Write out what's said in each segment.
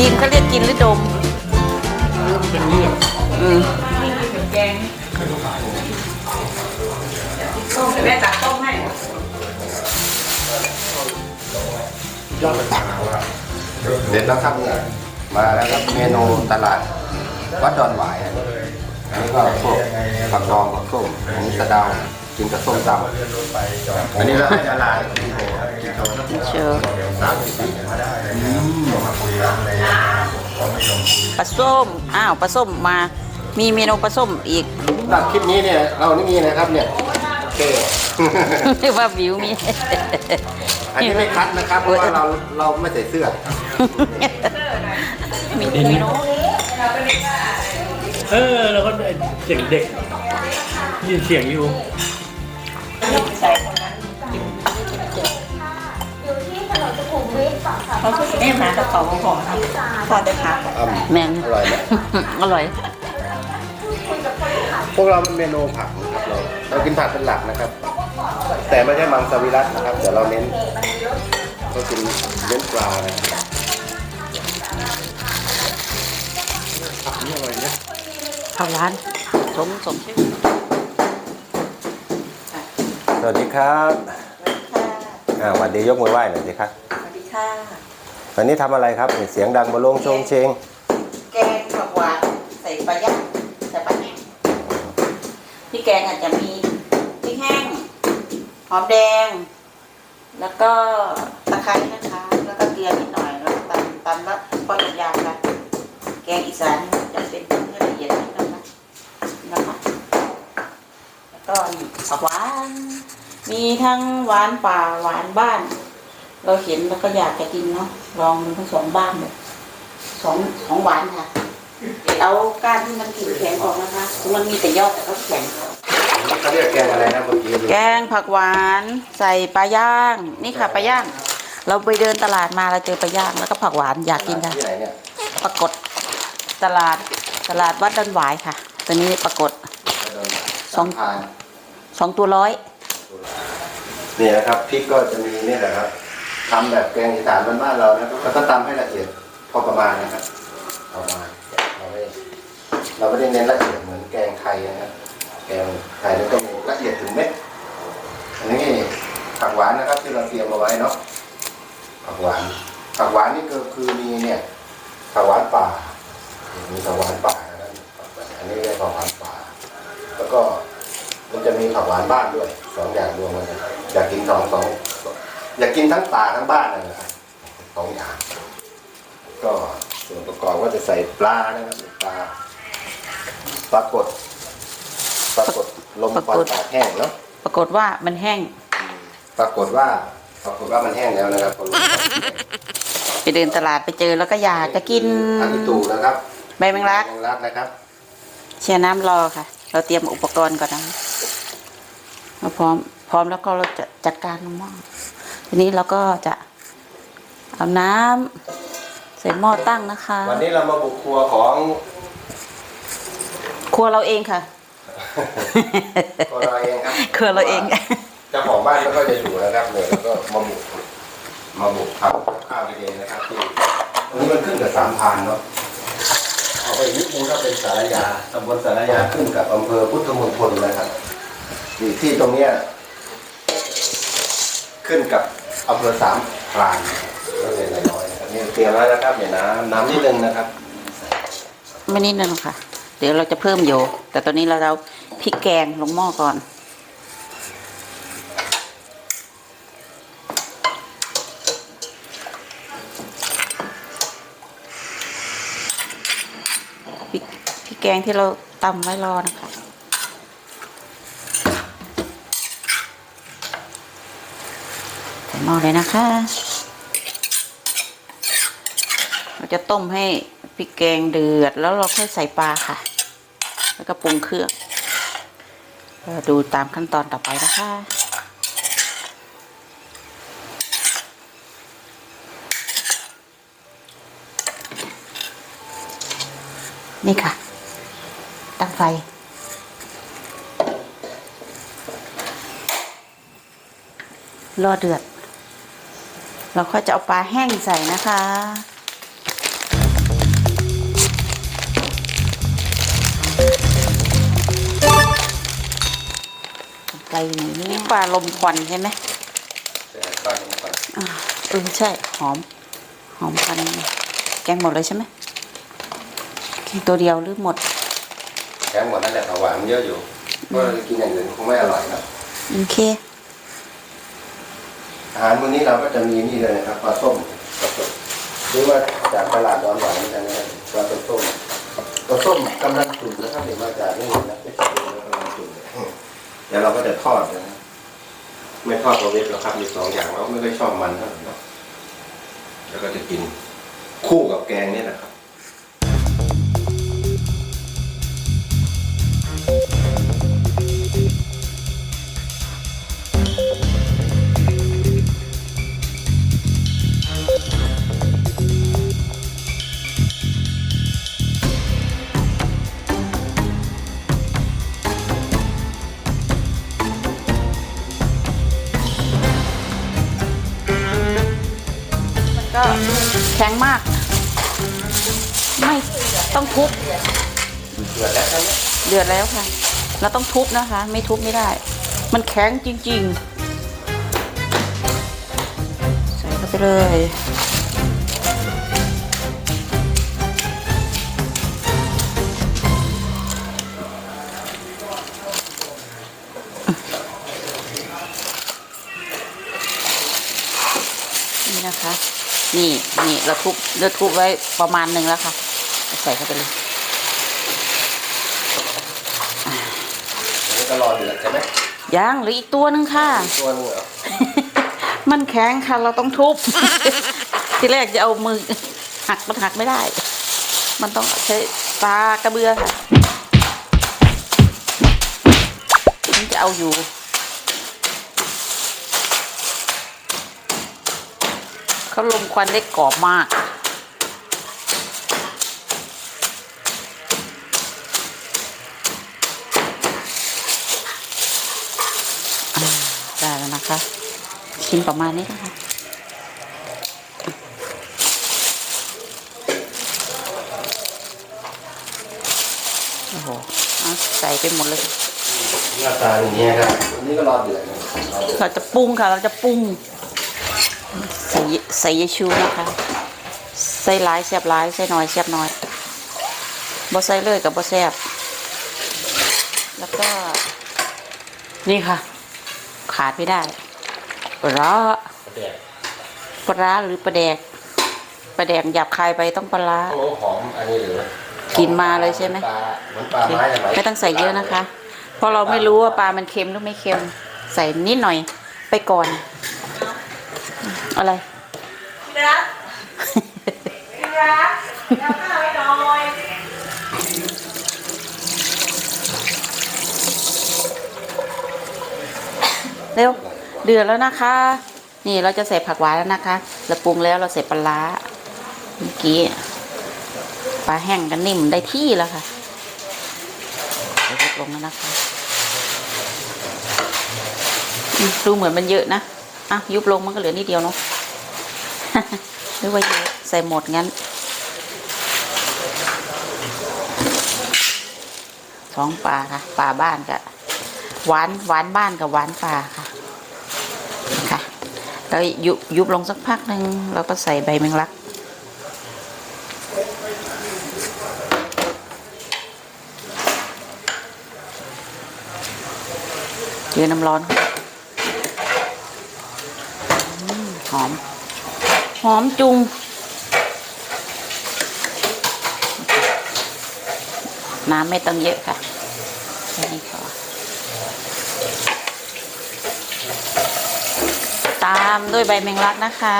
กินเขาเรียกกินหรือดมเป็นเลือดอืมแกงต้มแม่ตักต้มให้ยอดเลยเด็ดแล้วครับเนี่ยมาแล้วครับเมนูตลาดวัดดอนหวายนะอันนี้ก็พวกผักดองผักส้มอันนี้สะเดา กินกับส้มตำอันนี้เราให้ดารากินโชว์กินโชว์เชิญสามสิบปีปลาส้ม อ้าวปลาส้มมา มีเมนูปลาส้มอีกสำหรับคลิปนี้เนี่ยเรานี่มีนะครับเนี่ยโอเคว่าวิวมี อันนี้ไม่คัดนะครับเพราะว่าเราเราไม่ใส่เสื้อมีเมนูเออ แล้วก็เสียงเด็กยินเสียงอยู่อยู่ เขาคือแม่หมากับเขาของผมครับพอได้พักอืมแมงอร่อยไหมอร่อย พวกเราเป็นเมนูผักนะครับเราเรากินผักเป็นหลักนะครับ แต่ไม่ใช่มังสวิรัตนะครับเดี๋ยวเราเน้นก็กินเน้นปลานะครับผักนี่อร่อยนะข้าวร้านสมสมชื่อสวัสดีครับอ่าสวัสดียกมือไหว้หน่อยสิครับสวัสดีค่ะ วันนี้ทำอะไรครับเสียงดังมาลงชงเชง แกงผักหวานใส่ปลาย่างใส่ปลาแห้งที่แกงอาจจะมีพริกแห้งหอมแดง แล้วก็ตะไคร้นะคะ แล้วก็เกลือนิดหน่อยแล้วตำตำแล้วพอหยาบๆค่ะแกงอีสานจะเป็นเนื้อละเอียดนิดนึงนะนะคะแล้วก็ผักหวาน มีทั้งหวานป่าหวานบ้าน เราเห็นแล้วก็อยากจะกินเนาะลองดูทั้งสองบ้านเลยสองสองหวานค่ะเอาก้านที่มันกิ่งแข็งออกนะคะมันมีแต่ยอดแต่ก็แข็งเขาเรียกแกงอะไรนะเมื่อกี้แกงผักหวาน ใส่ปลาย่าง นี่ค่ะปลาย่าง เราไปเดินตลาดมาเราเจอปลาย่างแล้วก็ผักหวานอยากกินค่ะที่ไหนเนี่ยปรากฏตลาดตลาดวัดดอนหวายค่ะ ตัวนี้ปรากฏสองพานสองตัวร้อยนี่นะครับพริกก็จะมีนี่แหละครับ ทำแบบแกงอีสานบ้านเรานะครับแล้วก็ตำให้ละเอียดพอประมาณนะครับพอประมาณเราไม่เราไม่ได้เน้นละเอียดเหมือนแกงไทยนะครับแกงไทยแล้วก็ละเอียดถึงเม็ดอันนี้ผักหวานนะครับที่เราเตรียมเอาไว้เนาะผักหวานผักหวานนี่ก็คือมีเนี่ยผักหวานป่ามีผักหวานป่านะครับอันนี้เรียกผักหวานป่า แล้วก็มันจะมีผักหวานบ้านด้วยสองอย่างรวมกันอยากกินสองสอง อยากกินทั้งป่าทั้งบ้านเลยนะครับสองอย่าง ก็ส่วนประกอบก็จะใส่ปลานะครับปลาปรากฏปรากฏลมควันตากแห้งเนาะปรากฏว่ามันแห้ง ปรากฏว่าปรากฏว่ามันแห้งแล้วนะครับพอลมควันไปเดินตลาดไปเจอแล้วก็อยากจะกินอันนี้ตูนะครับใบแมงลัก แมงลักนะครับเชียร์น้ำรอค่ะ เราเตรียมอุปกรณ์ก่อนนะเราพร้อม พร้อมแล้วก็เราจะจัดการลงหม้อ ทีนี้เราก็จะเอาน้ำใส่หม้อตั้งนะคะ วันนี้เรามาบุกครัวของครัวเราเองค่ะ ครัวเราเองครับครัวเราเองเจ้าของบ้านไม่ค่อยจะอยู่นะครับเลยแล้วก็มาบุกมาบุกทำกับข้าวเองนะครับที่วันนี้มันขึ้นกับสามพรานเนาะเอาไปอีกนิดนึงก็เป็นสารยาตำบลสารยาขึ้นกับอำเภอพุทธมณฑลนะครับอยู่ที่ตรงเนี้ยขึ้นกับ อำเภอสามพรานก็เลยน้อยๆนะครับนี่เตรียมไว้แล้วครับเนี่ยน้ำน้ำนิดนึงนะครับไม่นิดนึงค่ะ เดี๋ยวเราจะเพิ่มโยแต่ตอนนี้เราเอาพริกแกงลงหม้อก่อนพริกพริกแกงที่เราตำไว้รอนะคะ ใส่ หม้อเลยนะคะ เราจะต้มให้พริกแกงเดือดแล้วเราค่อยใส่ปลาค่ะ แล้วก็ปรุงเครื่องดูตามขั้นตอนต่อไปนะคะนี่ค่ะ ตั้งไฟ รอเดือด เราก็จะเอาปลาแห้งใส่นะคะ ไกลหนีนี่ปลาลมควันใช่ไหมปลาลมควันอ่าเออใช่ หอม หอมควันแกงหมดเลยใช่ไหมแกงตัวเดียวหรือหมด แกงหมดนั่นแหละแต่หวานเยอะอยู่เพราะเรากินอย่างอื่นคงไม่อร่อยนะโอเค หารมื้อนี้เราก็จะมีนี่เลยนะครับปลาส้มปลาส้มหรือว่าจากตลาดดอนหวายนกันนะครับปลาส้มปลาส้มกำลังสุกนะครับเดี๋ยวมาจากนี่นะไม่ใช่กำลังจุ่มอืมเดี๋ยวเราก็จะทอดนะไม่ทอดโรเวฟหรอกครับมีสองอย่างเราไม่ได้ชอบมันเท่าไหร่เนะแล้วก็จะกินคู่กับแกงนี่นะครับ ก็แข็งมาก ไม่ต้องทุบเดือดแล้วใช่ไหมเดือดแล้วค่ะ เราต้องทุบนะคะ ไม่ทุบไม่ได้ มันแข็งจริง ๆ ใส่เข้าไปเลย นี่นี่เราทุบเราทุบไว้ประมาณหนึ่งแล้วค่ะ ใส่เข้าไปเลยอันนี้ก็รอเดือดใช่ไหมยังเหรืออีกตัวหนึ่งค่ะ ตัวนึงเหรอ มันแข็งค่ะเราต้องทุบ ทีแรกจะเอามือหักมันหักไม่ได้ มันต้องใช้ปลากระเบือค่ะมันจะเอาอยู่ เขาลมควันได้กรอบมากอ่าได้แล้วนะคะ ชิ้นประมาณนี้นะคะโอ้โหเอาใส่ไปหมดเลยหน้าตาอย่างนี้ยครับอันนี้ก็รอเดือดนะรอเดือดเราจะปรุงค่ะ เราจะปรุง ใส่ใส่ยาชูนะคะใส่หลายแซ่บหลายใส่น้อยแซ่บน้อยบ่ใส่เลยกับบ่แซ่บแล้วก็ นี่ค่ะ ขาดไม่ได้ปลาร้าเดือดปลาร้าหรือปลาแดกปลาแดกหยาบคายไปต้องปลาร้าโอ้หอมอันนี้หรือกินมาเลยใช่ไหมปลาเหมือนปลาไม้ใช่ไหมไม่ต้องใส่เยอะนะคะ เพราะเราไม่รู้ว่าปลามันเค็มหรือไม่เค็ม ใส่นิดหน่อยไปก่อน อะไรรักรักแล้วข้าวไว้หน่อยเร็วเดือดแล้วนะคะ นี่เราจะใส่ผักหวานแล้วนะคะเราปรุงแล้วเราใส่ปลาร้าเมื่อกี้ปลาแห้งกันนิ่มได้ที่แล้วค่ะเดี๋ยวลดลงแล้วนะคะอืมดูเหมือนมันเยอะนะ อะยุบลงมันก็เหลือนิดเดียวเนาะหรือว่าเยอะใส่หมดงั้นสองปลาค่ะปลาบ้านกับหวานหวานบ้านกับหวานปลาค่ะค่ะแล้วยุบยุบลงสักพักหนึ่งเราก็ใส่ใบแมงลักเยือน้ำร้อนอืม หอม หอมจุง น้ำไม่ต้องเยอะค่ะแค่นี้พอตามด้วยใบแมงลักนะคะ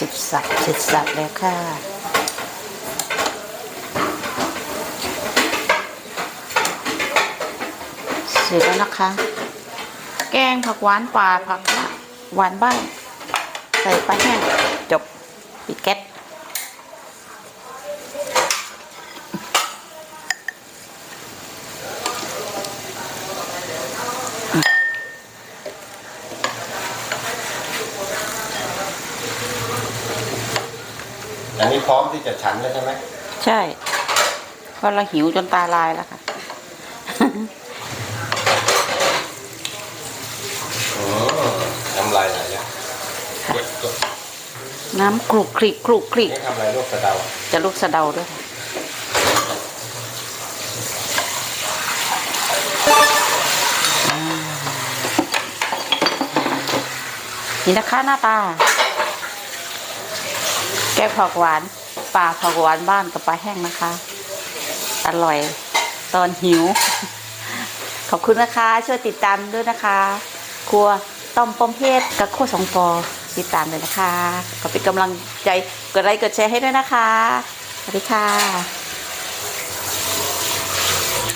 สิบสับสิบสับแล้วค่ะ เสร็จแล้วนะคะ แกงผักหวานป่าผักหวานบ้าน ใส่ปลาแห้งจบ ปิดแก๊ส อันนี้พ ร้อมที่จะฉันแล้วใช่ไหมใช่ เพราะเราหิวจนตาลายแล้วค่ะอืมน้ำลายไหลอะน้ำกรุกคลิกกรุกคลิกนี่ทำอะไรลูกกระเดา จะลูกสะเดาด้วยค่ะอ่านี่นะคะหน้าตา แกงผักหวาน ปลาผักหวานบ้านกับปลาแห้งนะคะ อร่อยตอนหิว ขอบคุณนะคะ ช่วยติดตามด้วยนะคะ ครัวต้มปมเพชรกับโคสองปอติดตามเลยนะคะ ขอเป็นกำลังใจกดไลค์กดแชร์ให้ด้วยนะคะสวัสดีค่ะ